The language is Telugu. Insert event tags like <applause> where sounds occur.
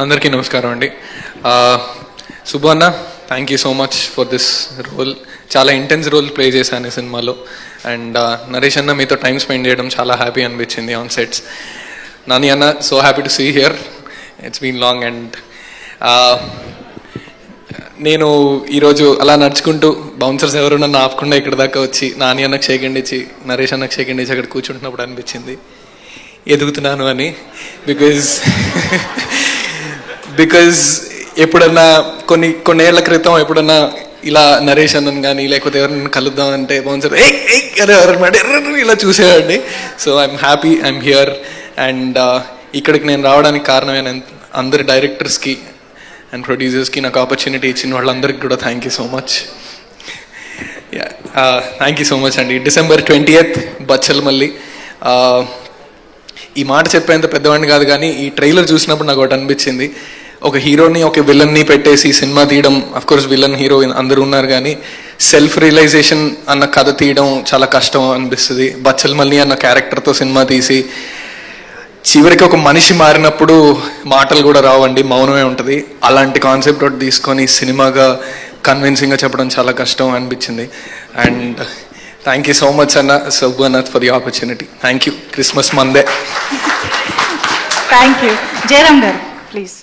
అందరికీ నమస్కారం అండి. సుబ్బు అన్న thank you so much for this role చాలా ఇంటెన్స్ రోల్ ప్లే చేశాను ఈ సినిమాలో. అండ్ నరేష్ అన్న మీతో టైం స్పెండ్ చేయడం చాలా హ్యాపీ అనిపించింది ఆన్ సెట్స్ నాని అన్న so happy to see here it's been long and నేను ఈరోజు అలా నడుచుకుంటూ బౌన్సర్స్ ఎవరు నన్ను ఆపకుండా ఇక్కడ దాకా వచ్చి నాని అన్నకు షేకండి ఇచ్చి నరేష్ అన్నకు షేకండి ఇచ్చి అక్కడ కూర్చుంటున్నప్పుడు అనిపించింది. ఎదుగుతున్నాను అని. బికాజ్ <laughs> బికాజ్ ఎప్పుడన్నా కొన్ని కొన్నేళ్ళ క్రితం ఎప్పుడన్నా ఇలా నరేష్ అన్నను కానీ లేకపోతే ఎవరైనా కలుద్దాం అంటే బౌన్సర్ ఏ ఎవరన్నా ఇలా చూసేవాడిని. So I'm happy I'm here and ఇక్కడికి నేను రావడానికి కారణమైన అందరి డైరెక్టర్స్కి అండ్ ప్రొడ్యూసర్స్కి నాకు ఆపర్చునిటీ ఇచ్చిన వాళ్ళందరికీ కూడా thank you so much thank you so much అండి. December twenty eighth Bachhala Malli ఈ మాట చెప్పేంత పెద్దవాడిని కాదు కానీ ఈ ట్రైలర్ చూసినప్పుడు నాకు ఒకటి అనిపించింది. ఒక హీరోని ఒక విలన్ని పెట్టేసి సినిమా తీయడం అఫ్ కోర్స్ విలన్ హీరో అందరూ ఉన్నారు కానీ సెల్ఫ్ రియలైజేషన్ అన్న కథ తీయడం చాలా కష్టం అనిపిస్తుంది. బచ్చల్ మల్లి అన్న క్యారెక్టర్తో సినిమా తీసి చివరికి ఒక మనిషి మారినప్పుడు మాటలు కూడా రావండి మౌనమే ఉంటుంది. అలాంటి కాన్సెప్ట్ ఒకటి తీసుకొని సినిమాగా కన్విన్సింగ్గా చెప్పడం చాలా కష్టం అనిపించింది. And thank you so much అన్న సబ్బు అన్న for the opportunity thank you Christmas మందే థ్యాంక్ యూ జయరామ్ గారు ప్లీజ్